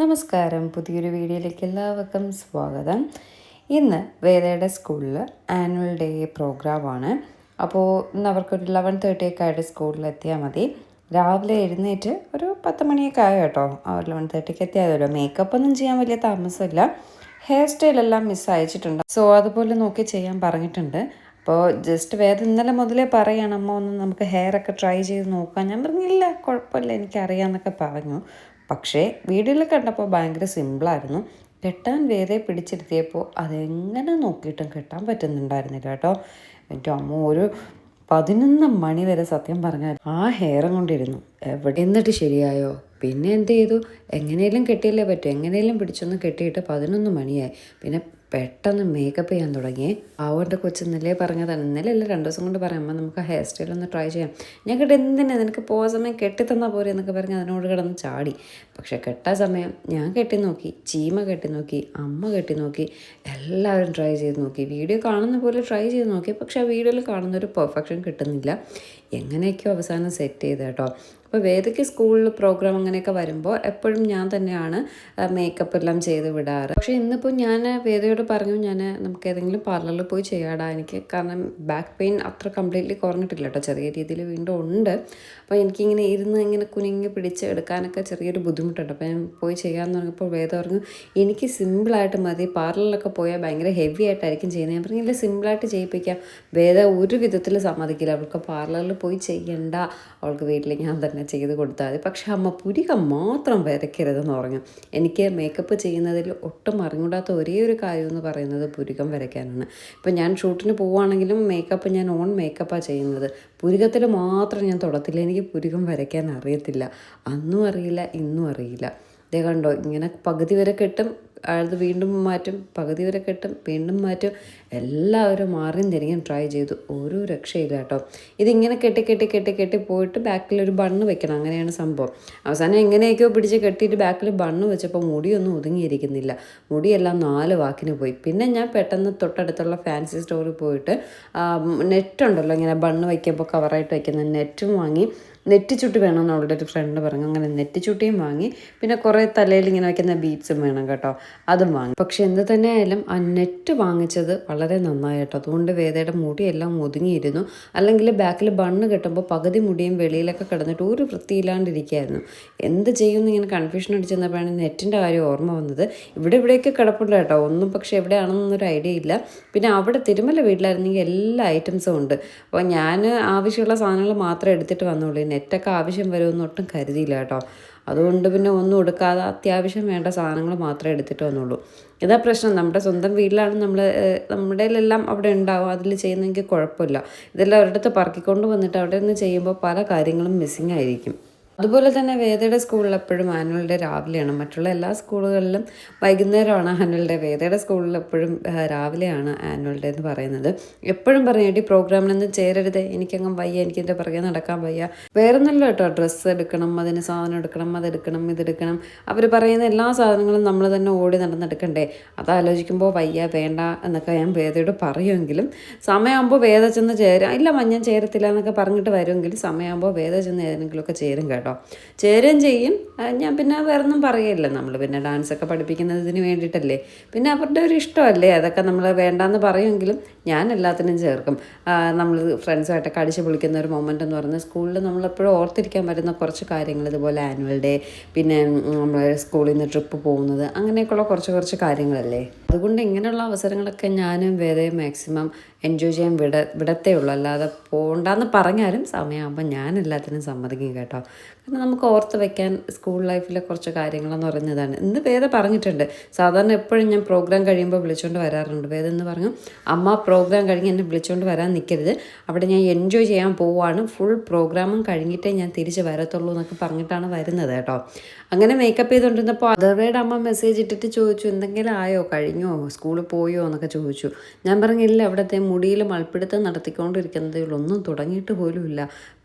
നമസ്കാരം. പുതിയൊരു വീഡിയോയിലേക്ക് എല്ലാവർക്കും സ്വാഗതം. ഇന്ന് വേദയുടെ സ്കൂളിൽ ആനുവൽ ഡേ പ്രോഗ്രാമാണ്. അപ്പോൾ ഇന്ന് അവർക്കൊരു ലെവൻ തേർട്ടി ഒക്കെ ആയിട്ട് സ്കൂളിൽ എത്തിയാൽ മതി. രാവിലെ എഴുന്നേറ്റ് ഒരു പത്ത് മണിയൊക്കെ ആയോ കേട്ടോ ആ ലെവൻ തേർട്ടിക്ക് എത്തിയാലോ മേക്കപ്പ് ഒന്നും ചെയ്യാൻ വലിയ താമസമില്ല. ഹെയർ സ്റ്റൈലെല്ലാം മിസ് അയച്ചിട്ടുണ്ട്. സോ അതുപോലെ നോക്കി ചെയ്യാൻ പറഞ്ഞിട്ടുണ്ട്. അപ്പോൾ ജസ്റ്റ് വേദ ഇന്നലെ മുതലേ പറയണം അമ്മ ഒന്ന് നമുക്ക് ഹെയർ ഒക്കെ ട്രൈ ചെയ്ത് നോക്കാം. ഞാൻ പറഞ്ഞില്ല കുഴപ്പമില്ല എനിക്കറിയാമെന്നൊക്കെ പറഞ്ഞു. പക്ഷേ വീഡിയോയിൽ കണ്ടപ്പോൾ ഭയങ്കര സിമ്പിളായിരുന്നു. കെട്ടാൻ വേറെ പിടിച്ചിരുത്തിയപ്പോൾ അതെങ്ങനെ നോക്കിയിട്ടും കെട്ടാൻ പറ്റുന്നുണ്ടായിരുന്നില്ല കേട്ടോ. എന്റെ അമ്മ ഒരു പതിനൊന്ന് മണി വരെ സത്യം പറഞ്ഞാൽ ആ ഹെയറും കൊണ്ടിരുന്നു. എവിടെ എന്നിട്ട് ശരിയായോ? പിന്നെ എന്ത് ചെയ്തു? എങ്ങനെയും കെട്ടിയല്ലേ പറ്റും. എങ്ങനെയും പിടിച്ചൊന്ന് കെട്ടിയിട്ട് പതിനൊന്ന് മണിയായി. പിന്നെ പെട്ടെന്ന് മേക്കപ്പ് ചെയ്യാൻ തുടങ്ങി. അവന്റെ കൊച്ചു ഇന്നലെ പറഞ്ഞതാണ് ഇന്നലെ അല്ല രണ്ട് ദിവസം കൊണ്ട് പറയാം അമ്മ നമുക്ക് ഹെയർ സ്റ്റൈൽ ഒന്ന് ട്രൈ ചെയ്യാം. ഞാൻ കേട്ട് എന്തിനാ നിനക്ക് പോകാൻ സമയം കെട്ടിത്തന്നാൽ പോരെ എന്നൊക്കെ പറഞ്ഞ് അതിനോട് കിടന്ന് ചാടി. പക്ഷെ കെട്ടാൻ സമയം ഞാൻ കെട്ടി നോക്കി ചീമ കെട്ടി നോക്കി അമ്മ കെട്ടി നോക്കി എല്ലാവരും ട്രൈ ചെയ്ത് നോക്കി. വീഡിയോ കാണുന്ന പോലെ ട്രൈ ചെയ്ത് നോക്കി പക്ഷെ ആ വീഡിയോയിൽ കാണുന്ന ഒരു പെർഫെക്ഷൻ കിട്ടുന്നില്ല. എങ്ങനെയൊക്കെയോ അവസാനം സെറ്റ് ചെയ്ത് കേട്ടോ. അപ്പോൾ വേദയ്ക്ക് സ്കൂളിൽ പ്രോഗ്രാം അങ്ങനെയൊക്കെ വരുമ്പോൾ എപ്പോഴും ഞാൻ തന്നെയാണ് മേക്കപ്പ് എല്ലാം ചെയ്ത് വിടാറ്. പക്ഷേ ഇന്നിപ്പോൾ ഞാൻ വേദയോട് പറഞ്ഞു ഞാൻ നമുക്ക് ഏതെങ്കിലും പാർലറിൽ പോയി ചെയ്യാടാ എനിക്ക് കാരണം ബാക്ക് പെയിൻ അത്ര കംപ്ലീറ്റ്ലി കുറഞ്ഞിട്ടില്ല കേട്ടോ ചെറിയ രീതിയിൽ വീണ്ടും ഉണ്ട്. അപ്പോൾ എനിക്കിങ്ങനെ ഇരുന്ന് ഇങ്ങനെ കുനിങ്ങി പിടിച്ച് എടുക്കാനൊക്കെ ചെറിയൊരു ബുദ്ധിമുട്ടുണ്ട്. അപ്പോൾ ഞാൻ പോയി ചെയ്യാമെന്ന് പറഞ്ഞപ്പോൾ വേദ പറഞ്ഞു എനിക്ക് സിമ്പിളായിട്ട് മതി പാർലറിലൊക്കെ പോയാൽ ഭയങ്കര ഹെവി ആയിട്ടായിരിക്കും ചെയ്യുന്നത്. ഞാൻ പറഞ്ഞില്ല സിമ്പിളായിട്ട് ചെയ്യിപ്പിക്കാം. വേദ ഒരു വിധത്തിൽ സമ്മതിക്കില്ല. അവൾക്ക് പാർലറിൽ പോയി ചെയ്യണ്ട. അവൾക്ക് വീട്ടിൽ ഞാൻ തന്നെ ചെയ്ത് കൊടുത്താൽ മതി. പക്ഷെ അമ്മ പുരിക മാത്രം വരയ്ക്കരുതെന്ന് പറഞ്ഞു. എനിക്ക് മേക്കപ്പ് ചെയ്യുന്നതിൽ ഒട്ടും അറിഞ്ഞൂടാത്ത ഒരേ ഒരു കാര്യം എന്ന് പറയുന്നത് പുരികം വരയ്ക്കാനാണ്. ഇപ്പം ഞാൻ ഷൂട്ടിന് പോവുകയാണെങ്കിലും മേക്കപ്പ് ഞാൻ ഓൺ മേക്കപ്പാണ് ചെയ്യുന്നത്. പുരികത്തിൽ മാത്രം ഞാൻ തുടത്തില്ല. എനിക്ക് പുരികം വരയ്ക്കാൻ അറിയത്തില്ല. അന്നും അറിയില്ല ഇന്നും അറിയില്ല. ഇതേ കണ്ടോ ഇങ്ങനെ പകുതി വരെ കെട്ടും അത് വീണ്ടും മാറ്റും പകുതി വരെ കെട്ടും വീണ്ടും മാറ്റും. എല്ലാവരും മാറിയും തിരികെയും ട്രൈ ചെയ്തു. ഒരു രക്ഷയില്ല കേട്ടോ. ഇതിങ്ങനെ കെട്ടി കെട്ടി കെട്ടി കെട്ടി പോയിട്ട് ബാക്കിൽ ഒരു ബണ്ണ് വെക്കണം. അങ്ങനെയാണ് സംഭവം. അവസാനം എങ്ങനെയൊക്കെയോ പിടിച്ച് കെട്ടിയിട്ട് ബാക്കിൽ ബണ്ണ് വെച്ചപ്പോൾ മുടിയൊന്നും ഒതുങ്ങിയിരിക്കുന്നില്ല. മുടിയെല്ലാം നാല് വാക്കിന് പോയി. പിന്നെ ഞാൻ പെട്ടെന്ന് തൊട്ടടുത്തുള്ള ഫാൻസി സ്റ്റോറിൽ പോയിട്ട് നെറ്റ് ഉണ്ടല്ലോ ഇങ്ങനെ ബണ്ണ് വയ്ക്കുമ്പോൾ കവറായിട്ട് വയ്ക്കുന്ന നെറ്റും വാങ്ങി നെറ്റ് ചുട്ടി വേണമെന്ന് അവളുടെ ഒരു ഫ്രണ്ട് പറഞ്ഞു. അങ്ങനെ നെറ്റ് ചുട്ടിയും വാങ്ങി. പിന്നെ കുറേ തലയിൽ ഇങ്ങനെ വയ്ക്കുന്ന ബീഡ്സും വേണം കേട്ടോ. അതും വാങ്ങി. പക്ഷെ എന്ത് തന്നെ ആയാലും ആ നെറ്റ് വാങ്ങിച്ചത് വളരെ നന്നായി കേട്ടോ. അതുകൊണ്ട് വേദയുടെ മുടിയെല്ലാം ഒതുങ്ങിയിരുന്നു. അല്ലെങ്കിൽ ബാക്കിൽ ബണ്ണ് കെട്ടുമ്പോൾ പകുതി മുടിയും വെളിയിലൊക്കെ കിടന്നിട്ട് ഒരു വൃത്തിയില്ലാണ്ടിരിക്കുകയായിരുന്നു. എന്ത് ചെയ്യുമെന്ന് ഇങ്ങനെ കൺഫ്യൂഷൻ അടിച്ചെന്നപ്പോഴാണ് നെറ്റിന്റെ കാര്യം ഓർമ്മ വന്നത്. ഇവിടെ ഇവിടെയൊക്കെ കിടപ്പുണ്ട് കേട്ടോ. ഒന്നും പക്ഷേ എവിടെയാണെന്നൊരു ഐഡിയ ഇല്ല. പിന്നെ അവിടെ തിരുമല വീട്ടിലായിരുന്നെങ്കിൽ എല്ലാ ഐറ്റംസും ഉണ്ട്. അപ്പോൾ ഞാൻ ആവശ്യമുള്ള സാധനങ്ങൾ മാത്രമേ എടുത്തിട്ട് വന്നുള്ളൂ. നെറ്റൊക്കെ ആവശ്യം വരുമെന്ന് ഒട്ടും കരുതിയില്ല കേട്ടോ. അതുകൊണ്ട് പിന്നെ ഒന്നും എടുക്കാതെ അത്യാവശ്യം വേണ്ട സാധനങ്ങൾ മാത്രമേ എടുത്തിട്ട് വന്നുള്ളൂ. ഇതാ പ്രശ്നം. നമ്മുടെ സ്വന്തം വീട്ടിലാണ് നമ്മൾ നമ്മുടെ എല്ലാം അവിടെ ഉണ്ടാവും. അതിൽ ചെയ്യുന്നെങ്കിൽ കുഴപ്പമില്ല. ഇതെല്ലാം ഒരിടത്ത് പറക്കിക്കൊണ്ട് വന്നിട്ട് അവിടെ നിന്ന് ചെയ്യുമ്പോൾ പല കാര്യങ്ങളും മിസ്സിങ് ആയിരിക്കും. അതുപോലെ തന്നെ വേദയുടെ സ്കൂളിൽ എപ്പോഴും ആനുവൽ ഡേ രാവിലെയാണ്. മറ്റുള്ള എല്ലാ സ്കൂളുകളിലും വൈകുന്നേരമാണ് ആനുവൽ ഡേ വേദയുടെ സ്കൂളിൽ എപ്പോഴും രാവിലെയാണ് ആനുവൽ ഡേ എന്ന് പറയുന്നത്. എപ്പോഴും പറയും എടി പ്രോഗ്രാമിനൊന്നും ചേരരുത്. എനിക്കങ്ങ് വയ്യ. എനിക്ക് എന്റെ പുറകെ നടക്കാൻ വയ്യ. വേറൊന്നുമല്ല കേട്ടോ. ഡ്രസ്സ് എടുക്കണം അതിന് സാധനം എടുക്കണം അതെടുക്കണം ഇതെടുക്കണം. അവർ പറയുന്ന എല്ലാ സാധനങ്ങളും നമ്മൾ തന്നെ ഓടി നടന്നെടുക്കണ്ടേ. അതാലോചിക്കുമ്പോൾ വയ്യ വേണ്ട എന്നൊക്കെ ഞാൻ വേദയോട് പറയുമെങ്കിലും സമയമാകുമ്പോൾ വേദ ചെന്ന് ചേരാം. ഇല്ല മഞ്ഞൻ ചേരത്തില്ല എന്നൊക്കെ പറഞ്ഞിട്ട് വരുമെങ്കിലും സമയമാകുമ്പോൾ വേദ ചെന്ന് ഏതെങ്കിലുമൊക്കെ ചേരും കേട്ടോ. കേട്ടോ. ചേരുകയും ചെയ്യും. ഞാൻ പിന്നെ വേറെ ഒന്നും പറയില്ല. നമ്മൾ പിന്നെ ഡാൻസൊക്കെ പഠിപ്പിക്കുന്നതിന് വേണ്ടിയിട്ടല്ലേ. പിന്നെ അവരുടെ ഒരു ഇഷ്ടമല്ലേ? അതൊക്കെ നമ്മൾ വേണ്ടാന്ന് പറയുമെങ്കിലും ഞാൻ എല്ലാത്തിനും ചേർക്കും. നമ്മൾ ഫ്രണ്ട്സുമായിട്ടൊക്കെ അടിച്ച് പൊളിക്കുന്ന ഒരു മൊമെന്റ് എന്ന് പറയുന്നത് സ്കൂളിൽ നമ്മളെപ്പോഴും ഓർത്തിരിക്കാൻ പറ്റുന്ന കുറച്ച് കാര്യങ്ങൾ. ഇതുപോലെ ആനുവൽ ഡേ പിന്നെ നമ്മൾ സ്കൂളിൽ നിന്ന് ട്രിപ്പ് പോകുന്നത്. അങ്ങനെയൊക്കെയുള്ള കുറച്ച് കുറച്ച് കാര്യങ്ങളല്ലേ? അതുകൊണ്ട് ഇങ്ങനെയുള്ള അവസരങ്ങളൊക്കെ ഞാനും വേറെ മാക്സിമം എൻജോയ് ചെയ്യാൻ വിട വിടത്തേ ഉള്ളൂ. അല്ലാതെ പോകണ്ടെന്ന് പറഞ്ഞാലും സമയമാകുമ്പോൾ ഞാൻ എല്ലാത്തിനും സമ്മതിക്കും കേട്ടോ. കാരണം നമുക്ക് ഓർത്ത് വയ്ക്കാൻ സ്കൂൾ ലൈഫിലെ കുറച്ച് കാര്യങ്ങളെന്ന് പറഞ്ഞതാണ് ഇന്ന് വേദ പറഞ്ഞിട്ടുണ്ട്. സാധാരണ എപ്പോഴും ഞാൻ പ്രോഗ്രാം കഴിയുമ്പോൾ വിളിച്ചുകൊണ്ട് വരാറുണ്ട്. വേദ എന്ന് പറഞ്ഞു അമ്മ പ്രോഗ്രാം കഴിഞ്ഞ് എന്നെ വിളിച്ചുകൊണ്ട് വരാൻ നിൽക്കരുത് അവിടെ ഞാൻ എൻജോയ് ചെയ്യാൻ പോവുകയാണ് ഫുൾ പ്രോഗ്രാമും കഴിഞ്ഞിട്ടേ ഞാൻ തിരിച്ച് വരത്തുള്ളൂ എന്നൊക്കെ പറഞ്ഞിട്ടാണ് വരുന്നത് കേട്ടോ. അങ്ങനെ മേക്കപ്പ് ചെയ്തുകൊണ്ടിരുന്നപ്പോൾ അതവരുടെ അമ്മ മെസ്സേജ് ഇട്ടിട്ട് ചോദിച്ചു എന്തെങ്കിലും ആയോ? കഴിഞ്ഞോ? സ്കൂളിൽ പോയോ? എന്നൊക്കെ ചോദിച്ചു. ഞാൻ പറഞ്ഞില്ല അവിടുത്തെ മുടിയിൽ മൾപ്പിടുത്തം നടത്തിക്കൊണ്ടിരിക്കുന്നതേ ഉള്ളൂ. ഒന്നും തുടങ്ങിയിട്ട് പോലുമില്ല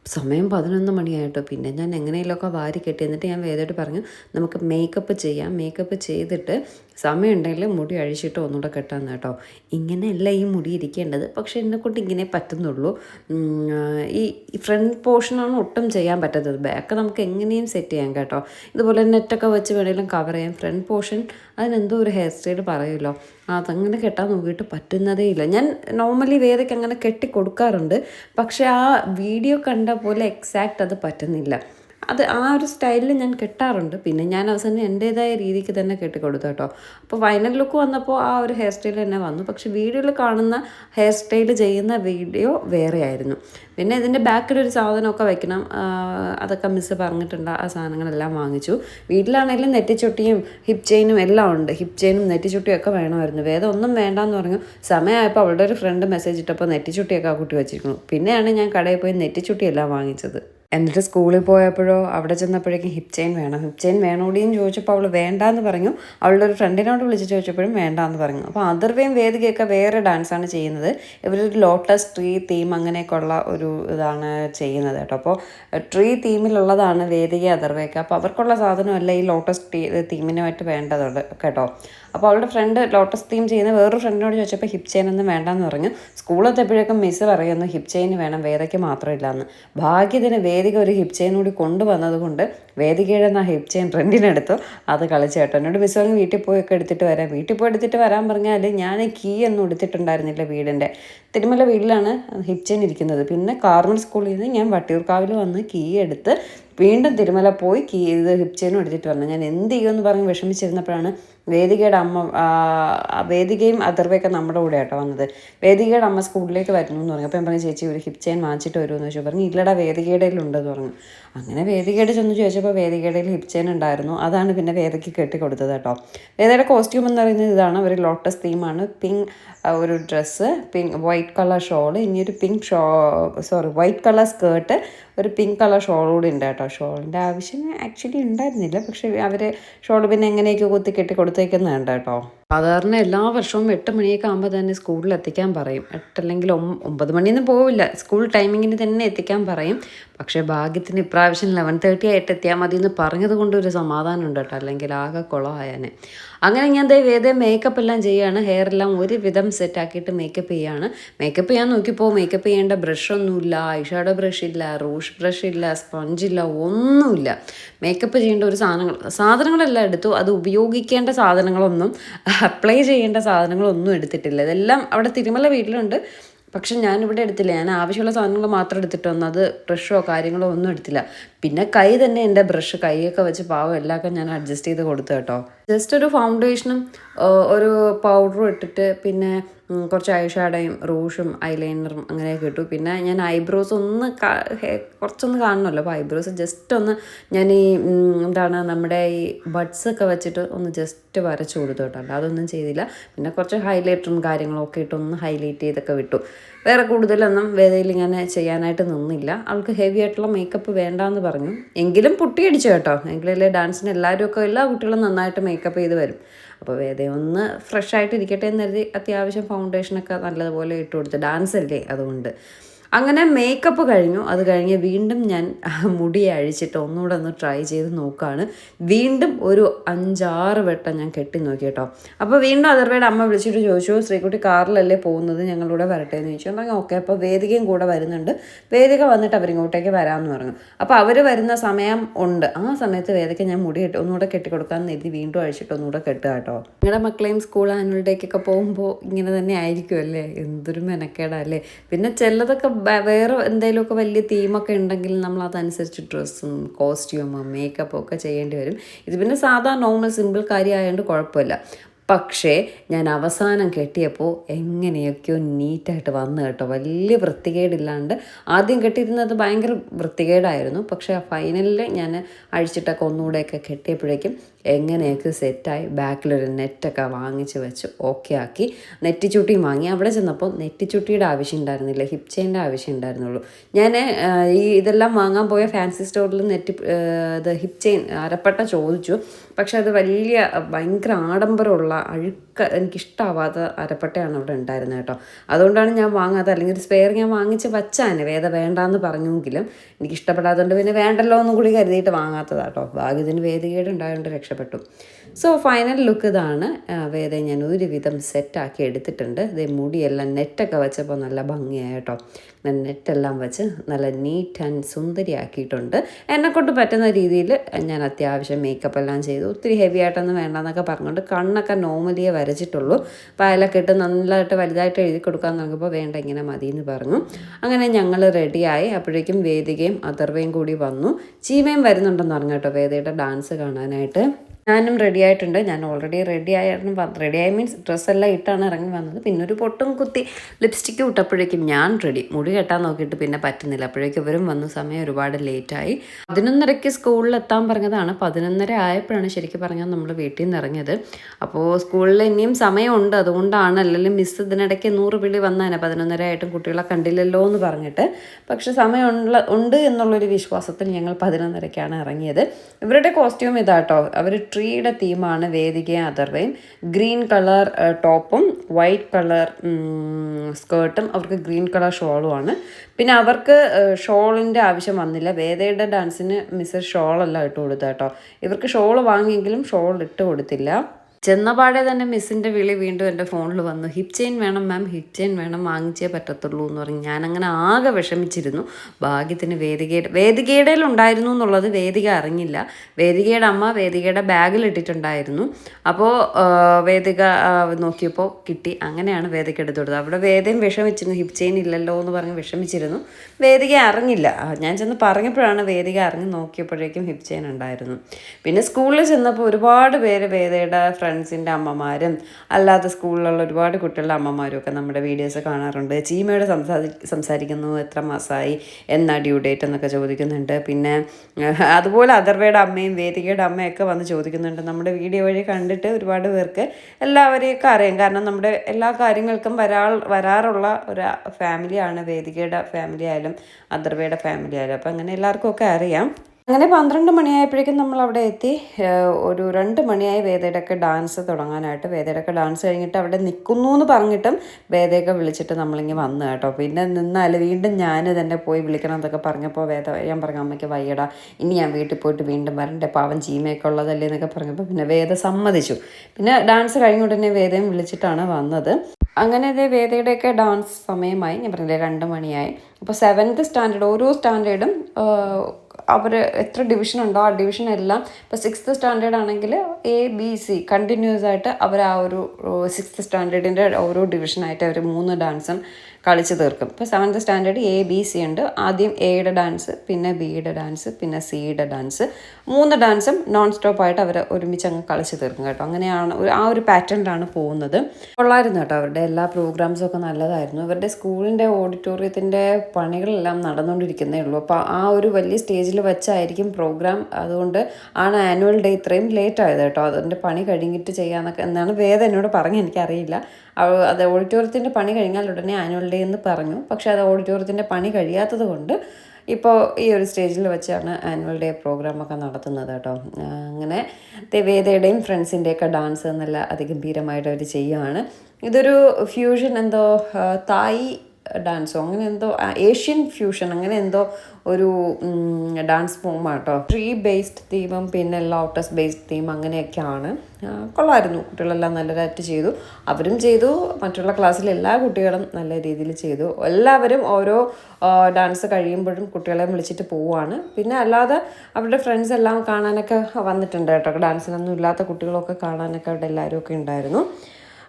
സമയം പതിനൊന്ന് മണിയായിട്ടോ. പിന്നെ ഞാൻ എങ്ങനെയെങ്കിലുമൊക്കെ വാരി കെട്ടി. എന്നിട്ട് ഞാൻ വേദയോട് പറഞ്ഞു നമുക്ക് മേക്കപ്പ് ചെയ്യാം. മേക്കപ്പ് ചെയ്തിട്ട് സമയം ഉണ്ടെങ്കിൽ മുടി അഴിച്ചിട്ട് ഒന്നുകൂടെ കെട്ടാന്ന് കേട്ടോ. ഇങ്ങനെയല്ല ഈ മുടി ഇരിക്കേണ്ടത്. പക്ഷേ എന്നെക്കൊണ്ട് ഇങ്ങനെ പറ്റുന്നുള്ളൂ. ഈ ഫ്രണ്ട് പോർഷനാണ് ഒട്ടും ചെയ്യാൻ പറ്റാത്തത്. ബാക്ക് നമുക്ക് എങ്ങനെയും സെറ്റ് ചെയ്യാം കേട്ടോ. ഇതുപോലെ നെറ്റൊക്കെ വെച്ച് വേണമെങ്കിലും കവർ ചെയ്യാം. ഫ്രണ്ട് പോർഷൻ അതിനെന്തോ ഒരു ഹെയർ സ്റ്റൈൽ പറയുമല്ലോ. അതങ്ങനെ കെട്ടാൻ നോക്കിയിട്ട് പറ്റുന്നതേ ഇല്ല. ഞാൻ നോർമലി വേദയ്ക്ക് അങ്ങനെ കെട്ടി കൊടുക്കാറുണ്ട്. പക്ഷേ ആ വീഡിയോ കണ്ട പോലെ എക്സാക്റ്റ് അത് പറ്റുന്നില്ല. അത് ആ ഒരു സ്റ്റൈലിൽ ഞാൻ കെട്ടാറുണ്ട്. പിന്നെ ഞാൻ അവസാനം എന്റേതായ രീതിക്ക് തന്നെ കെട്ടിക്കൊടുത്തു കേട്ടോ. അപ്പോൾ ഫൈനൽ ലുക്ക് വന്നപ്പോൾ ആ ഒരു ഹെയർ സ്റ്റൈൽ തന്നെ വന്നു. പക്ഷേ വീഡിയോയിൽ കാണുന്ന ഹെയർ സ്റ്റൈൽ ചെയ്യുന്ന വീഡിയോ വേറെ ആയിരുന്നു പിന്നെ ഇതിന്റെ ബാക്കിൽ ഒരു സാധനമൊക്കെ വെക്കണം. അതൊക്കെ മിസ്സ് പറഞ്ഞിട്ടുണ്ട്. ആ സാധനങ്ങളെല്ലാം വാങ്ങിച്ചു. വീട്ടിലാണെങ്കിലും നെറ്റിച്ചൊട്ടിയും ഹിപ്പ് ചെയിനും എല്ലാം ഉണ്ട്. ഹിപ്പ് ചെയിനും നെറ്റിച്ചുട്ടിയും ഒക്കെ വേണമായിരുന്നു. വേദം ഒന്നും വേണ്ടാന്ന് പറഞ്ഞു. സമയമായപ്പോൾ അവളുടെ ഒരു ഫ്രണ്ട് മെസ്സേജ് ഇട്ടപ്പോൾ നെറ്റിച്ചുട്ടിയൊക്കെ ആ കുട്ടി വെച്ചിരിക്കുന്നു. പിന്നെയാണ് ഞാൻ കടയിൽ പോയി നെറ്റിച്ചുട്ടിയെല്ലാം വാങ്ങിച്ചത്. എന്നിട്ട് സ്കൂളിൽ പോയപ്പോഴോ അവിടെ ചെന്നപ്പോഴേക്കും ഹിപ് ചെയിൻ വേണം. ഹിപ് ചെയിൻ വേണോടിയെന്ന് ചോദിച്ചപ്പോൾ അവൾ വേണ്ടാന്ന് പറഞ്ഞു. അവളുടെ ഒരു ഫ്രണ്ടിനോട് വിളിച്ച് ചോദിച്ചപ്പോഴും വേണ്ടാന്ന് പറഞ്ഞു. അപ്പോൾ അതർവേയും വേദികയൊക്കെ വേറെ ഡാൻസാണ് ചെയ്യുന്നത്. ഇവരൊരു ലോട്ടസ് ട്രീ തീം അങ്ങനെയൊക്കെയുള്ള ഒരു ഇതാണ് ചെയ്യുന്നത് കേട്ടോ. അപ്പോൾ ട്രീ തീമിലുള്ളതാണ് വേദിക അതർവേയൊക്കെ അപ്പോൾ അവർക്കുള്ള സാധനമല്ല ഈ ലോട്ടസ് ടീ തീമിനുമായിട്ട് വേണ്ടതുണ്ട് കേട്ടോ. അപ്പോൾ അവളുടെ ഫ്രണ്ട് ലോട്ടസ് തീം ചെയ്യുന്ന വേറൊരു ഫ്രണ്ടിനോട് ചോദിച്ചപ്പോൾ ഹിപ് ചെയിൻ ഒന്നും വേണ്ടാന്ന് പറഞ്ഞു. സ്കൂളെത്തിയപ്പോഴേക്കും മിസ് പറയുന്നു ഹിപ് ചെയിൻ വേണം വേദയ്ക്ക് മാത്രമില്ല എന്ന് ഭാഗ്യത്തിന് വേദിക ഒരു ഹിപ് ചെയിൻ കൂടി കൊണ്ടുവന്നത് കൊണ്ട് വേദികയുടെ ആ ഹിപ് ചെയിൻ റെന്റിനെടുത്തു അത് കളിച്ചേട്ടനോട് കേട്ടോ. എന്നോട് വീട്ടിൽ പോയൊക്കെ എടുത്തിട്ട് വരാം. വീട്ടിൽ പോയി എടുത്തിട്ട് വരാൻ പറഞ്ഞാൽ ഞാൻ കീ ഒന്നും എടുത്തിട്ടുണ്ടായിരുന്നില്ല വീടിന്റെ. തിരുമല വീട്ടിലാണ് ഹിപ് ചെയിൻ ഇരിക്കുന്നത്. പിന്നെ കാർമൽ സ്കൂളിൽ നിന്ന് ഞാൻ വട്ടിയൂർക്കാവിൽ വന്ന് കീ എടുത്ത് വീണ്ടും തിരുമല പോയി കീ ഇത് ഹിപ് ചെയിനും എടുത്തിട്ട് വന്നു. ഞാൻ എന്ത് ചെയ്യുമെന്ന് പറഞ്ഞ് വിഷമിച്ചിരുന്നപ്പോഴാണ് വേദികയുടെ അമ്മ വേദികയും അതിർവയൊക്കെ നമ്മുടെ കൂടെ ആട്ടോ വന്നത്. വേദികയുടെ അമ്മ സ്കൂളിലേക്ക് വരുന്നു എന്ന് പറഞ്ഞു. അപ്പോൾ ഞാൻ പറഞ്ഞു ചേച്ചി ഒരു ഹിപ്പ് ചെയിൻ വാങ്ങിച്ചിട്ട് വരുമെന്ന് ചോദിച്ചു. പറഞ്ഞു ഇല്ലടാ വേദികയുടെ ഉണ്ടെന്ന് പറഞ്ഞു. അങ്ങനെ വേദികയുടെ ചെന്ന് ചോദിച്ചപ്പോൾ വേദികയുടെ ഹിപ്പ് ചെയിൻ ഉണ്ടായിരുന്നു. അതാണ് പിന്നെ വേദയ്ക്ക് കെട്ടി കൊടുത്തത് കേട്ടോ. വേദയുടെ കോസ്റ്റ്യൂം എന്ന് പറയുന്നത് ഇതാണ്. ഒരു ലോട്ടസ് തീമാണ്. പിങ്ക് ഒരു dress pink white colour shawl ഇനി ഒരു pink show sorry white colour skirt ഒരു പിങ്ക് കളർ ഷോൾ കൂടി ഉണ്ട് കേട്ടോ. ഷോളിന്റെ ആവശ്യം ആക്ച്വലി ഉണ്ടായിരുന്നില്ല. പക്ഷേ അവർ ഷോൾ പിന്നെ എങ്ങനെയൊക്കെ കുത്തി കെട്ടി കൊടുത്തേക്കുന്നുണ്ട് കേട്ടോ. സാധാരണ എല്ലാ വർഷവും എട്ട് മണിയൊക്കെ ആകുമ്പോൾ തന്നെ സ്കൂളിൽ എത്തിക്കാൻ പറയും. എട്ടല്ലെങ്കിൽ ഒമ്പത് മണിയൊന്നും പോവില്ല. സ്കൂൾ ടൈമിങ്ങിന് തന്നെ എത്തിക്കാൻ പറയും. പക്ഷേ ഭാഗ്യത്തിന് ഇപ്രാവശ്യം ലെവൻ തേർട്ടി ആയിട്ട് എത്തിയാൽ മതി എന്ന് പറഞ്ഞത് കൊണ്ട് ഒരു സമാധാനം ഉണ്ട് കേട്ടോ. അല്ലെങ്കിൽ ആകെ കുളമായാനെ. അങ്ങനെ ഞാൻ ദേ വേദ മേക്കപ്പ് എല്ലാം ചെയ്യുകയാണ് ഹെയർ എല്ലാം ഒരുവിധം സെറ്റ് ആക്കിയിട്ട് മേക്കപ്പ് ചെയ്യുകയാണ് മേക്കപ്പ് ചെയ്യാൻ നോക്കിയപ്പോൾ മേക്കപ്പ് ചെയ്യേണ്ട ബ്രഷ് ഒന്നുമില്ല ഐഷാഡോ ബ്രഷ് ഇല്ല റൂഷ് ബ്രഷ് ഇല്ല സ്പോഞ്ച് ഇല്ല ഒന്നുമില്ല. മേക്കപ്പ് ചെയ്യേണ്ട ഒരു സാധനങ്ങൾ സാധനങ്ങളെല്ലാം എടുത്തു. അത് ഉപയോഗിക്കേണ്ട സാധനങ്ങളൊന്നും അപ്ലൈ ചെയ്യേണ്ട സാധനങ്ങളൊന്നും എടുത്തിട്ടില്ല. ഇതെല്ലാം അവിടെ തിരുമല വീട്ടിലുണ്ട്. പക്ഷെ ഞാനിവിടെ എടുത്തില്ല. ഞാൻ ആവശ്യമുള്ള സാധനങ്ങൾ മാത്രം എടുത്തിട്ട് വന്നു. അത് ബ്രഷോ കാര്യങ്ങളോ ഒന്നും എടുത്തില്ല. പിന്നെ കൈ തന്നെ എന്റെ ബ്രഷ്. കൈയൊക്കെ വെച്ച് പാവം എല്ലാം ഞാൻ അഡ്ജസ്റ്റ് ചെയ്ത് കൊടുത്തു കേട്ടോ. ജസ്റ്റ് ഒരു ഫൗണ്ടേഷനും ഒരു പൗഡറും ഇട്ടിട്ട് പിന്നെ ഉം, ഐ ഷാഡോയും റൂഷും ഐലൈനറും അങ്ങനെയൊക്കെ ഇട്ടു. പിന്നെ ഞാൻ ഐബ്രോസ് ഒന്ന് കുറച്ചൊന്ന് കാണണമല്ലോ. അപ്പോൾ ഐബ്രോസ് ജസ്റ്റ് ഒന്ന് ഞാൻ ഈ എന്താണ് നമ്മുടെ ഈ ബഡ്സ് ഒക്കെ വെച്ചിട്ട് ഒന്ന് ജസ്റ്റ് വരച്ചു കൊടുത്തു കേട്ടോ. അല്ല അതൊന്നും ചെയ്തില്ല. പിന്നെ കുറച്ച് ഹൈലൈറ്ററും കാര്യങ്ങളും ഒക്കെ ഇട്ട് ഒന്ന് ഹൈലൈറ്റ് ചെയ്തൊക്കെ വിട്ടു. വേറെ കൂടുതലൊന്നും വേദയിൽ ഞാൻ ചെയ്യാനായിട്ട് നിന്നില്ല. അവൾക്ക് ഹെവി ആയിട്ടുള്ള മേക്കപ്പ് വേണ്ടാന്ന് പറഞ്ഞു. എങ്കിലും പുട്ടിയടിച്ചു കേട്ടോ. എങ്കിലല്ലേ ഡാൻസിന് എല്ലാവരും ഒക്കെ എല്ലാ കുട്ടികളും നന്നായിട്ട് മേക്കപ്പ് ചെയ്ത് വരും. അപ്പോൾ വേദ ഒന്ന് ഫ്രഷ് ആയിട്ട് ഇരിക്കട്ടെ എന്ന് അത്യാവശ്യം ഫൗണ്ടേഷനൊക്കെ നല്ലതുപോലെ ഇട്ട് കൊടുത്ത് ഡാൻസ് അല്ലേ അതുകൊണ്ട്. അങ്ങനെ മേക്കപ്പ് കഴിഞ്ഞു. അത് കഴിഞ്ഞ് വീണ്ടും ഞാൻ മുടി അഴിച്ചിട്ട് ഒന്നുകൂടെ ഒന്ന് ട്രൈ ചെയ്ത് നോക്കുകയാണ് വീണ്ടും ഒരു അഞ്ചാറ് വട്ടം ഞാൻ കെട്ടി നോക്കി കേട്ടോ അപ്പോൾ വീണ്ടും അതർവയുടെ അമ്മ വിളിച്ചിട്ട് ചോദിച്ചു ശ്രീകുട്ടി കാറിലല്ലേ പോകുന്നത്? ഞങ്ങളുടെ വരട്ടെ എന്ന് ചോദിച്ചു. എന്നാൽ ഓക്കെ അപ്പോൾ വേദികയും കൂടെ വരുന്നുണ്ട്. വേദിക വന്നിട്ട് അവരിങ്ങോട്ടേക്ക് വരാമെന്ന് പറഞ്ഞു. അപ്പോൾ അവർ വരുന്ന സമയം ഉണ്ട്. ആ സമയത്ത് വേദിക ഞാൻ മുടി കെട്ടി ഒന്നുകൂടെ കെട്ടിക്കൊടുക്കാമെന്ന് എഴുതി വീണ്ടും അഴിച്ചിട്ട് ഒന്നുകൂടെ കെട്ടുക കേട്ടോ നിങ്ങളുടെ മക്കളെയും സ്കൂൾ ആനുവൽ ഡേക്കൊക്കെ പോകുമ്പോൾ ഇങ്ങനെ തന്നെ ആയിരിക്കും അല്ലേ? എന്തൊരു മെനക്കേടാ അല്ലേ? പിന്നെ ചിലതൊക്കെ വേറെ എന്തെങ്കിലുമൊക്കെ വലിയ തീമൊക്കെ ഉണ്ടെങ്കിൽ നമ്മൾ അതനുസരിച്ച് ഡ്രസ്സും കോസ്റ്റ്യൂമും മേക്കപ്പും ഒക്കെ ചെയ്യേണ്ടി വരും. ഇത് പിന്നെ സാധാ നോർമൽ സിമ്പിൾ കാര്യമായതുകൊണ്ട് കുഴപ്പമില്ല. പക്ഷേ ഞാൻ അവസാനം കെട്ടിയപ്പോൾ എങ്ങനെയൊക്കെയോ നീറ്റായിട്ട് വന്നു കേട്ടോ. വലിയ വൃത്തികേടില്ലാണ്ട്. ആദ്യം കെട്ടിയിരുന്നത് ഭയങ്കര വൃത്തികേടായിരുന്നു. പക്ഷേ ഫൈനലിൽ ഞാൻ അഴിച്ചിട്ടൊക്കെ ഒന്നുകൂടെയൊക്കെ കെട്ടിയപ്പോഴേക്കും എങ്ങനെയൊക്കെ സെറ്റായി ബാക്കിലൊരു നെറ്റൊക്കെ വാങ്ങിച്ച് വെച്ച് ഓക്കെ ആക്കി. നെറ്റിച്ചുട്ടിയും വാങ്ങി. അവിടെ ചെന്നപ്പോൾ നെറ്റിച്ചുട്ടിയുടെ ആവശ്യം ഉണ്ടായിരുന്നില്ല. ഹിപ് ചെയിന്റെ ആവശ്യം ഉണ്ടായിരുന്നുള്ളൂ. ഞാൻ ഈ ഇതെല്ലാം വാങ്ങാൻ പോയ ഫാൻസി സ്റ്റോറിൽ നെറ്റ് ഇത് ഹിപ് ചെയിൻ അരപ്പട്ട ചോദിച്ചു. പക്ഷെ അത് വലിയ ഭയങ്കര ആഡംബരമുള്ള അഴുക്ക എനിക്കിഷ്ടാവാത്ത അരപ്പട്ടയാണ് അവിടെ ഉണ്ടായിരുന്നത് കേട്ടോ. അതുകൊണ്ടാണ് ഞാൻ വാങ്ങാത്തത്. അല്ലെങ്കിൽ ഒരു സ്പെയർ ഞാൻ വാങ്ങിച്ച് വച്ചാണ് വേദ വേണ്ടാന്ന് പറഞ്ഞെങ്കിലും എനിക്ക് ഇഷ്ടപ്പെടാത്തതുകൊണ്ട് പിന്നെ വേണ്ടല്ലോ എന്നും കൂടി കരുതിയിട്ട് വാങ്ങാത്തതാട്ടോ ഭാഗ്യത്തിന് വേദികേട് ഉണ്ടായതുകൊണ്ട് രക്ഷപ്പെട്ടു സോ ഫൈനൽ ലുക്ക് ഇതാണ്. വേറെ ഞാൻ ഒരുവിധം സെറ്റാക്കി എടുത്തിട്ടുണ്ട്. ഇതേ മുടിയെല്ലാം നെറ്റൊക്കെ വെച്ചപ്പോൾ നല്ല ഭംഗിയായി കേട്ടോ. ഞാൻ നെറ്റെല്ലാം വെച്ച് നല്ല നീറ്റ് ആൻഡ് സുന്ദരിയാക്കിയിട്ടുണ്ട്. എന്നെക്കൊണ്ട് പറ്റുന്ന രീതിയിൽ ഞാൻ അത്യാവശ്യം മേക്കപ്പ് എല്ലാം ചെയ്തു. ഒത്തിരി ഹെവി ആയിട്ടൊന്നും വേണ്ടെന്നൊക്കെ പറഞ്ഞുകൊണ്ട് കണ്ണൊക്കെ നോർമലിയേ വരച്ചിട്ടുള്ളൂ. പായലൊക്കെ ഇട്ട് നല്ലതായിട്ട് വലുതായിട്ട് എഴുതി കൊടുക്കാൻ നോക്കുമ്പോൾ വേണ്ട ഇങ്ങനെ മതി എന്ന് പറഞ്ഞു. അങ്ങനെ ഞങ്ങൾ റെഡിയായി. അപ്പോഴേക്കും വേദികയും അഥർവയും കൂടി വന്നു. ചീമയും വരുന്നുണ്ടെന്ന് പറഞ്ഞു കേട്ടോ വേദയുടെ ഡാൻസ് കാണാനായിട്ട്. ഞാനും റെഡി ആയിട്ടുണ്ട്. ഞാൻ ഓൾറെഡി റെഡി ആയിരുന്നു. റെഡി ആയി മീൻസ് ഡ്രസ്സെല്ലാം ഇട്ടാണ് ഇറങ്ങി വന്നത്. പിന്നെ ഒരു പൊട്ടും കുത്തി ലിപ്സ്റ്റിക്ക് ഇട്ടപ്പോഴേക്കും ഞാൻ റെഡി മുടി കെട്ടാൻ നോക്കിയിട്ട് പിന്നെ പറ്റുന്നില്ല. അപ്പോഴേക്കും ഇവരും വന്നു. സമയം ഒരുപാട് ലേറ്റായി പതിനൊന്നരയ്ക്ക് സ്കൂളിൽ എത്താൻ പറഞ്ഞതാണ്. പതിനൊന്നര ആയപ്പോഴാണ് ശരിക്കും പറഞ്ഞാൽ നമ്മൾ വീട്ടിൽ നിന്ന് ഇറങ്ങിയത്. അപ്പോൾ സ്കൂളിൽ ഇനിയും സമയമുണ്ട്. അതുകൊണ്ടാണ് അല്ലെങ്കിൽ മിസ് ഇതിനിടയ്ക്ക് നൂറ് വിളി വന്നതിനെ പതിനൊന്നര ആയിട്ടും കുട്ടികളെ കണ്ടില്ലല്ലോ എന്ന് പറഞ്ഞിട്ട്. പക്ഷെ സമയമുള്ള ഉണ്ട് എന്നുള്ളൊരു വിശ്വാസത്തിൽ ഞങ്ങൾ പതിനൊന്നരയ്ക്കാണ് ഇറങ്ങിയത്. ഇവരുടെ കോസ്റ്റ്യൂം ഇതാട്ടോ. അവർ ട്രീയുടെ തീമാണ് വേദികയും അതർവയും ഗ്രീൻ കളർ ടോപ്പും വൈറ്റ് കളർ സ്കേർട്ടും അവർക്ക് ഗ്രീൻ കളർ ഷോളുമാണ് പിന്നെ അവർക്ക് ഷോളിന്റെ ആവശ്യം വന്നില്ല. വേദയുടെ ഡാൻസിന് മിസ്സസ് ഷോളല്ല ഇട്ട് കൊടുത്ത കേട്ടോ. ഇവർക്ക് ഷോൾ വാങ്ങിയെങ്കിലും ഷോൾ ഇട്ട് കൊടുത്തില്ല. ചെന്നപാടെ തന്നെ മിസ്സിന്റെ വിളി വീണ്ടും എന്റെ ഫോണിൽ വന്നു. ഹിപ് ചെയിൻ വേണം മാം ഹിപ് ചെയിൻ വേണം വാങ്ങിച്ചേ പറ്റത്തുള്ളൂ എന്ന് പറഞ്ഞ് ഞാനങ്ങനെ ആകെ വിഷമിച്ചിരുന്നു. ഭാഗ്യത്തിന് വേദികയുടെ വേദികയുടെ ഉണ്ടായിരുന്നു എന്നുള്ളത് വേദിക അറിഞ്ഞില്ല. വേദികയുടെ അമ്മ വേദികയുടെ ബാഗിൽ ഇട്ടിട്ടുണ്ടായിരുന്നു. അപ്പോൾ വേദിക നോക്കിയപ്പോൾ കിട്ടി. അങ്ങനെയാണ് വേദിക എടുത്തു കൊടുത്തത്. അവിടെ വേദയും വിഷമിച്ചിരുന്നു. ഹിപ് ചെയിൻ ഇല്ലല്ലോ എന്ന് പറഞ്ഞ് വിഷമിച്ചിരുന്നു. വേദിക അറിഞ്ഞില്ല. ഞാൻ ചെന്ന് പറഞ്ഞപ്പോഴാണ് വേദിക അറിഞ്ഞ് നോക്കിയപ്പോഴേക്കും ഹിപ് ചെയിൻ ഉണ്ടായിരുന്നു. പിന്നെ സ്കൂളിൽ ചെന്നപ്പോൾ ഒരുപാട് പേര് വേദയുടെ ഫ്രണ്ട്സിന്റെ അമ്മമാരും അല്ലാത്ത സ്കൂളിലുള്ള ഒരുപാട് കുട്ടികളുടെ അമ്മമാരും ഒക്കെ നമ്മുടെ വീഡിയോസ് കാണാറുണ്ട്. ചീമയോട് സംസാരി സംസാരിക്കുന്നു എത്ര മാസമായി എന്നാ ഡ്യൂ ഡേറ്റ് എന്നൊക്കെ ചോദിക്കുന്നുണ്ട്. പിന്നെ അതുപോലെ അതർവയുടെ അമ്മയും വേദികയുടെ അമ്മയൊക്കെ വന്ന് ചോദിക്കുന്നുണ്ട്. നമ്മുടെ വീഡിയോ വഴി കണ്ടിട്ട് ഒരുപാട് പേർക്ക് എല്ലാവരെയൊക്കെ അറിയാം. കാരണം നമ്മുടെ എല്ലാ കാര്യങ്ങൾക്കും വരാ വരാറുള്ള ഒരു ഫാമിലിയാണ് വേദികയുടെ ഫാമിലി ആയാലും അതർവയുടെ ഫാമിലി ആയാലും. അപ്പം അങ്ങനെ എല്ലാവർക്കും ഒക്കെ അറിയാം. അങ്ങനെ പന്ത്രണ്ട് മണിയായപ്പോഴേക്കും നമ്മൾ അവിടെ എത്തി ഒരു രണ്ട് മണിയായി വേദയുടെയൊക്കെ ഡാൻസ് തുടങ്ങാനായിട്ട്. വേദയുടെയൊക്കെ ഡാൻസ് കഴിഞ്ഞിട്ട് അവിടെ നിൽക്കുന്നു എന്ന് പറഞ്ഞിട്ടും വേദയൊക്കെ വിളിച്ചിട്ട് നമ്മളിങ്ങനെ വന്നു കേട്ടോ. പിന്നെ നിന്നാൽ വീണ്ടും ഞാൻ തന്നെ പോയി വിളിക്കണം എന്നൊക്കെ പറഞ്ഞപ്പോൾ വേദ ഞാൻ പറഞ്ഞു അമ്മയ്ക്ക് വയ്യടാ. ഇനി ഞാൻ വീട്ടിൽ പോയിട്ട് വീണ്ടും വരണ്ടേ. പാവം ചീമയൊക്കെ ഉള്ളതല്ലേ എന്നൊക്കെ പറഞ്ഞപ്പോൾ പിന്നെ വേദ സമ്മതിച്ചു. പിന്നെ ഡാൻസ് കഴിഞ്ഞ ഉടനെ വേദയും വിളിച്ചിട്ടാണ് വന്നത്. അങ്ങനെ ഇതേ വേദയുടെയൊക്കെ ഡാൻസ് സമയമായി. ഞാൻ പറഞ്ഞില്ലേ രണ്ട് മണിയായി. അപ്പോൾ സെവൻത്ത് സ്റ്റാൻഡേർഡ് ഓരോ സ്റ്റാൻഡേർഡും അവർ എത്ര ഡിവിഷൻ ഉണ്ടോ ആ ഡിവിഷൻ എല്ലാം ഇപ്പോൾ സിക്സ്ത് സ്റ്റാൻഡേർഡ് ആണെങ്കിൽ എ ബി സി കണ്ടിന്യൂസ് ആയിട്ട് അവർ ആ ഒരു സിക്സ്ത് സ്റ്റാൻഡേർഡിന്റെ ഓരോ ഡിവിഷനായിട്ട് അവർ മൂന്ന് ഡാൻസും കളിച്ച് തീർക്കും. ഇപ്പോൾ seventh standard A B C ഉണ്ട്. ആദ്യം എയുടെ ഡാൻസ് പിന്നെ ബിയുടെ ഡാൻസ് പിന്നെ സിയുടെ ഡാൻസ് മൂന്ന് ഡാൻസും നോൺ സ്റ്റോപ്പ് ആയിട്ട് അവർ ഒരുമിച്ച് അങ്ങ് കളിച്ച് തീർക്കും കേട്ടോ. അങ്ങനെയാണ് ആ ഒരു പാറ്റേണിലാണ് പോകുന്നത്. കൊള്ളായിരുന്നു കേട്ടോ അവരുടെ എല്ലാ പ്രോഗ്രാംസും ഒക്കെ നല്ലതായിരുന്നു. ഇവരുടെ സ്കൂളിന്റെ ഓഡിറ്റോറിയത്തിന്റെ പണികളെല്ലാം നടന്നുകൊണ്ടിരിക്കുന്നേ ഉള്ളൂ. അപ്പോൾ ആ ഒരു വലിയ സ്റ്റേജിൽ വെച്ചായിരിക്കും പ്രോഗ്രാം അതുകൊണ്ട് ആണ് ആനുവൽ ഡേ ഇത്രയും ലേറ്റ് ആയത് കേട്ടോ. അതിന്റെ പണി കഴിഞ്ഞിട്ട് ചെയ്യാമെന്നൊക്കെ എന്നാണ് വേദ എന്നോട് പറഞ്ഞത് എനിക്കറിയില്ല. അത് ഓഡിറ്റോറിയത്തിന്റെ പണി കഴിഞ്ഞാൽ ഉടനെ ആനുവൽ ഡേ എന്ന് പറഞ്ഞു. പക്ഷേ അത് ഓഡിറ്റോറിയത്തിന്റെ പണി കഴിയാത്തത് കൊണ്ട് ഇപ്പോൾ ഈ ഒരു സ്റ്റേജിൽ വെച്ചാണ് ആനുവൽ ഡേ പ്രോഗ്രാമൊക്കെ നടത്തുന്നത് കേട്ടോ. അങ്ങനെ വേദയുടെയും ഫ്രണ്ട്സിന്റെയൊക്കെ ഡാൻസ് എന്നല്ല അതിഗംഭീരമായിട്ട് അവർ ചെയ്യുകയാണ് ഇതൊരു ഫ്യൂഷൻ എന്തോ തായ് ഡാൻസോ അങ്ങനെ എന്തോ ഏഷ്യൻ ഫ്യൂഷൻ അങ്ങനെ എന്തോ ഒരു ഡാൻസ് ഫോമാണ് കേട്ടോ ട്രീ ബേസ്ഡ് തീമും പിന്നെ ലോട്ടസ് ബേസ്ഡ് തീം അങ്ങനെയൊക്കെയാണ്. കൊള്ളായിരുന്നു. കുട്ടികളെല്ലാം നല്ലതായിട്ട് ചെയ്തു. അവരും ചെയ്തു. മറ്റുള്ള ക്ലാസ്സിലെ എല്ലാ കുട്ടികളും നല്ല രീതിയിൽ ചെയ്തു. എല്ലാവരും ഓരോ ഡാൻസ് കഴിയുമ്പോഴും കുട്ടികളെ വിളിച്ചിട്ട് പോവുകയാണ്. പിന്നെ അല്ലാതെ അവരുടെ ഫ്രണ്ട്സ് എല്ലാം കാണാനൊക്കെ വന്നിട്ടുണ്ട് കേട്ടോ. ഡാൻസിനൊന്നും ഇല്ലാത്ത കുട്ടികളൊക്കെ കാണാനൊക്കെ അവിടെ എല്ലാവരും ഒക്കെ ഉണ്ടായിരുന്നു.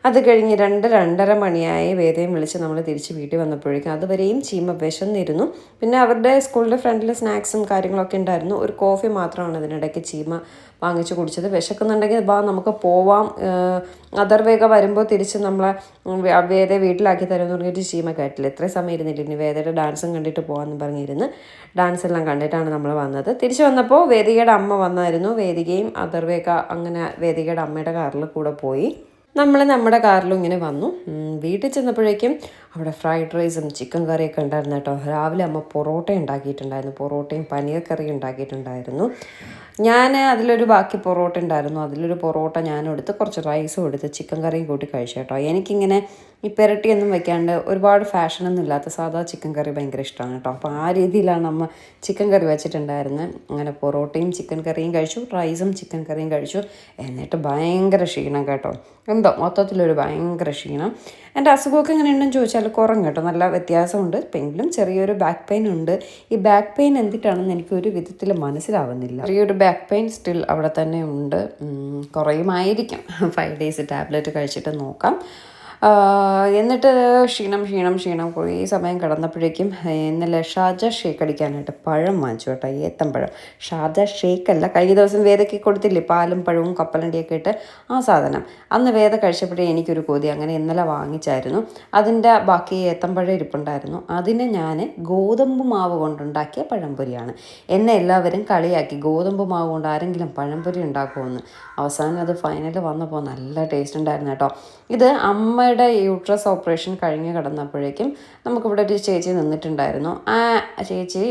അത് കഴിഞ്ഞ് രണ്ട് രണ്ടര മണിയായി വേദയും വിളിച്ച് നമ്മൾ തിരിച്ച് വീട്ടിൽ വന്നപ്പോഴേക്കും അതുവരെയും ചീമ വിശന്നിരുന്നു. പിന്നെ അവരുടെ സ്കൂളിന്റെ ഫ്രണ്ടിൽ സ്നാക്സും കാര്യങ്ങളൊക്കെ ഉണ്ടായിരുന്നു. ഒരു കോഫി മാത്രമാണ് അതിനിടയ്ക്ക് ചീമ വാങ്ങിച്ചു കുടിച്ചത്. വിശക്കുന്നുണ്ടെങ്കിൽ ബാ നമുക്ക് പോവാം. അതർവേഗ വരുമ്പോൾ തിരിച്ച് നമ്മളെ വേദ വീട്ടിലാക്കി തരുമെന്ന് പറഞ്ഞിട്ട് ചീമ കേട്ടില്ല. ഇത്രയും സമയം ഇരുന്നില്ല. ഇനി വേദയുടെ ഡാൻസും കണ്ടിട്ട് പോകാമെന്ന് പറഞ്ഞിരുന്ന്. ഡാൻസ് എല്ലാം കണ്ടിട്ടാണ് നമ്മൾ വന്നത്. തിരിച്ചു വന്നപ്പോൾ വേദികയുടെ അമ്മ വന്നായിരുന്നു. വേദികയും അതർവേഗ അങ്ങനെ വേദികയുടെ അമ്മയുടെ കാറിൽ കൂടെ പോയി. നമ്മൾ നമ്മുടെ കാറിലും ഇങ്ങനെ വന്നു. വീട്ടിൽ ചെന്നപ്പോഴേക്കും അവിടെ ഫ്രൈഡ് റൈസും ചിക്കൻ കറിയൊക്കെ ഉണ്ടായിരുന്നു കേട്ടോ. രാവിലെ അമ്മ പൊറോട്ട ഉണ്ടാക്കിയിട്ടുണ്ടായിരുന്നു. പൊറോട്ടയും പനീർ കറിയും ഉണ്ടാക്കിയിട്ടുണ്ടായിരുന്നു. ഞാൻ അതിലൊരു ബാക്കി പൊറോട്ട ഉണ്ടായിരുന്നു. അതിലൊരു പൊറോട്ട ഞാനും എടുത്ത് കുറച്ച് റൈസും എടുത്ത് ചിക്കൻ കറിയും കൂട്ടി കഴിച്ചു കേട്ടോ. എനിക്കിങ്ങനെ ഈ പെരട്ടിയൊന്നും വെക്കാണ്ട് ഒരുപാട് ഫാഷനൊന്നും ഇല്ലാത്ത സാധാ ചിക്കൻ കറി ഭയങ്കര ഇഷ്ടമാണ് കേട്ടോ. അപ്പോൾ ആ രീതിയിലാണ് അമ്മ ചിക്കൻ കറി വെച്ചിട്ടുണ്ടായിരുന്നത് അങ്ങനെ പൊറോട്ടയും ചിക്കൻ കറിയും കഴിച്ചു റൈസും ചിക്കൻ കറിയും കഴിച്ചു. എന്നിട്ട് ഭയങ്കര ക്ഷീണം കേട്ടോ. എന്തോ മൊത്തത്തിലൊരു ഭയങ്കര ക്ഷീണം. എന്റെ അസുഖമൊക്കെ എങ്ങനെ ഉണ്ടെന്ന് ചോദിച്ചാൽ കുറഞ്ഞു കേട്ടോ. നല്ല വ്യത്യാസമുണ്ട്. എങ്കിലും ചെറിയൊരു ബാക്ക് പെയിൻ ഉണ്ട്. ഈ ബാക്ക് പെയിൻ എന്തിട്ടാണെന്ന് എനിക്ക് ഒരു വിധത്തിൽ മനസ്സിലാവുന്നില്ല. ചെറിയൊരു ബാക്ക് പെയിൻ സ്റ്റിൽ അവിടെ തന്നെ ഉണ്ട്. കുറയുമായിരിക്കും. ഫൈവ് ഡേയ്സ് ടാബ്ലറ്റ് കഴിച്ചിട്ട് നോക്കാം. എന്നിട്ട് ക്ഷീണം ക്ഷീണം ക്ഷീണം. കുറേ സമയം കിടന്നപ്പോഴേക്കും ഇന്നലെ ഷാജ ഷേക്ക് അടിക്കാനായിട്ട് പഴം വാങ്ങിച്ചു കേട്ടോ ഏത്തമ്പഴം ഷാജ ഷേക്ക് അല്ല കഴിഞ്ഞ ദിവസം വേദയ്ക്ക് കൊടുത്തില്ലേ പാലും പഴവും കപ്പലണ്ടിയൊക്കെ ഇട്ട് ആ സാധനം. അന്ന് വേദ കഴിച്ചപ്പോഴേ എനിക്കൊരു കൊതി അങ്ങനെ ഇന്നലെ വാങ്ങിച്ചായിരുന്നു. അതിന്റെ ബാക്കി ഏത്തമ്പഴം ഇരിപ്പുണ്ടായിരുന്നു. അതിന് ഞാൻ ഗോതമ്പ് മാവ് കൊണ്ടുണ്ടാക്കിയ പഴംപൊരിയാണ്. എന്നെ എല്ലാവരും കളിയാക്കി ഗോതമ്പ് മാവ് കൊണ്ട് ആരെങ്കിലും പഴംപൊരി ഉണ്ടാക്കുമെന്ന് അവസാനം അത് ഫൈനൽ വന്നപ്പോൾ നല്ല ടേസ്റ്റ് ഉണ്ടായിരുന്നു കേട്ടോ. ഇത് അമ്മയുടെ യൂട്രസ് ഓപ്പറേഷൻ കഴിഞ്ഞ് കിടന്നപ്പോഴേക്കും നമുക്കിവിടെ ഒരു ചേച്ചി നിന്നിട്ടുണ്ടായിരുന്നു. ആ ചേച്ചി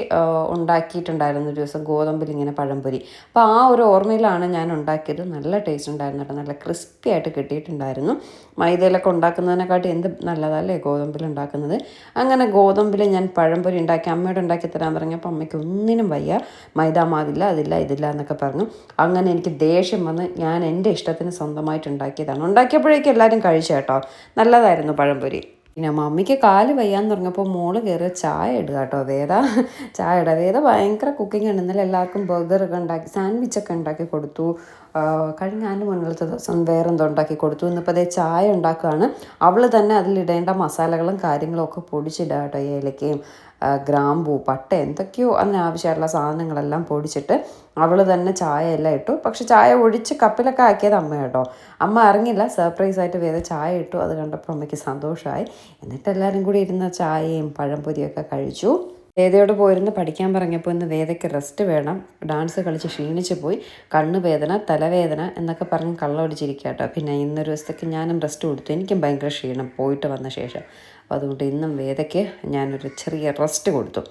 ഉണ്ടാക്കിയിട്ടുണ്ടായിരുന്നു ഒരു ദിവസം ഗോതമ്പിൽ ഇങ്ങനെ പഴംപൊരി. അപ്പോൾ ആ ഒരു ഓർമ്മയിലാണ് ഞാൻ ഉണ്ടാക്കിയത്. നല്ല ടേസ്റ്റ് ഉണ്ടായിരുന്നു കേട്ടോ. നല്ല ക്രിസ്പി ആയിട്ട് കിട്ടിയിട്ടുണ്ടായിരുന്നു. മൈദയിലൊക്കെ ഉണ്ടാക്കുന്നതിനെക്കാട്ടി എന്ത് നല്ലതല്ലേ ഗോതമ്പിൽ ഉണ്ടാക്കുന്നത്? അങ്ങനെ ഗോതമ്പിൽ ഞാൻ പഴംപൊരി ഉണ്ടാക്കി അമ്മയോട് ഉണ്ടാക്കി തരാൻ പറഞ്ഞപ്പോൾ അമ്മയ്ക്ക് ഒന്നിനും വയ്യ. മൈദ മാവില്ല അതില്ല ഇതില്ല എന്നൊക്കെ പറഞ്ഞു. അങ്ങനെ എനിക്ക് ദേഷ്യം വന്ന് ഞാൻ എന്റെ ഇഷ്ടത്തിന് സ്വന്തമായിട്ട് ഉണ്ടാക്കിയതാണ്. ഉണ്ടാക്കിയപ്പോഴേക്കും എല്ലാവരും കഴിച്ചു കേട്ടോ. നല്ലതായിരുന്നു പഴംപൊരി. പിന്നെ മമ്മിക്ക് കാൽ വയ്യാന്ന് തുടങ്ങിയപ്പോൾ മോൾ കയറി ചായ ഇടുക കേട്ടോ. വേദ ചായ ഇടുക വേദ ഭയങ്കര കുക്കിംഗ് ആണ്. ഇന്നലെ എല്ലാവർക്കും ബർഗറൊക്കെ ഉണ്ടാക്കി സാൻഡ്വിച്ചൊക്കെ ഉണ്ടാക്കി കൊടുത്തു. കഴിഞ്ഞ അതിന്റെ മുന്നിലത്തെ ദിവസം വേറെ എന്തോ ഉണ്ടാക്കി കൊടുത്തു. ഇന്നിപ്പോൾ അതേ ചായ ഉണ്ടാക്കുകയാണ്. അവൾ തന്നെ അതിലിടേണ്ട മസാലകളും കാര്യങ്ങളും ഒക്കെ പൊടിച്ചിടുക കേട്ടോ ഏലക്കയും. ഗ്രാമ്പൂ പട്ട എന്തൊക്കെയോ അതിന് ആവശ്യമായിട്ടുള്ള സാധനങ്ങളെല്ലാം പൊടിച്ചിട്ട് അവൾ തന്നെ ചായ എല്ലാം ഇട്ടു. പക്ഷെ ചായ ഒഴിച്ച് കപ്പിലൊക്കെ ആക്കിയത് അമ്മ കേട്ടോ. അമ്മ അറിഞ്ഞില്ല സർപ്രൈസ് ആയിട്ട് വേറെ ചായ ഇട്ടു. അത് കണ്ടപ്പോൾ അമ്മയ്ക്ക് സന്തോഷമായി എന്നിട്ട് എല്ലാവരും കൂടി ഇരുന്ന ചായയും പഴംപൊരിയൊക്കെ കഴിച്ചു. വേദയോട് പോയിരുന്ന് പഠിക്കാൻ പറഞ്ഞപ്പോൾ ഇന്ന് വേദയ്ക്ക് റെസ്റ്റ് വേണം. ഡാൻസ് കളിച്ച് ക്ഷീണിച്ച് പോയി. കണ്ണ് വേദന തലവേദന എന്നൊക്കെ പറഞ്ഞ് കള്ളൊടിച്ചിരിക്കുക കേട്ടോ പിന്നെ ഇന്നൊരു ദിവസത്തേക്ക് ഞാനും റെസ്റ്റ് കൊടുത്തു. എനിക്കും ഭയങ്കര ക്ഷീണം. പോയിട്ട് വന്ന ശേഷം. അപ്പോൾ അതുകൊണ്ട് ഇന്നും വേദയ്ക്ക് ഞാനൊരു ചെറിയ റെസ്റ്റ് കൊടുത്തു.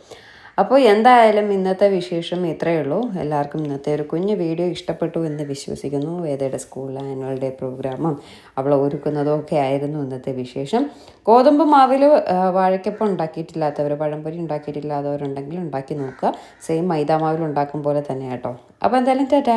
അപ്പോൾ എന്തായാലും ഇന്നത്തെ വിശേഷം ഇത്രയേ ഉള്ളൂ. എല്ലാവർക്കും ഇന്നത്തെ ഒരു കുഞ്ഞു വീഡിയോ ഇഷ്ടപ്പെട്ടു എന്ന് വിശ്വസിക്കുന്നു. വേദയുടെ സ്കൂളിലെ ആനുവൽ ഡേ പ്രോഗ്രാമും അവൾ ഒരുക്കുന്നതും ഒക്കെ ആയിരുന്നു ഇന്നത്തെ വിശേഷം. ഗോതമ്പ് മാവിൽ വാഴയ്ക്കപ്പം ഉണ്ടാക്കിയിട്ടില്ലാത്തവർ പഴംപൊരി ഉണ്ടാക്കിയിട്ടില്ലാത്തവരുണ്ടെങ്കിൽ ഉണ്ടാക്കി നോക്കുക. സെയിം മൈദാ മാവിൽ ഉണ്ടാക്കും പോലെ തന്നെ കേട്ടോ. അപ്പോൾ എന്തായാലും ടാറ്റാ.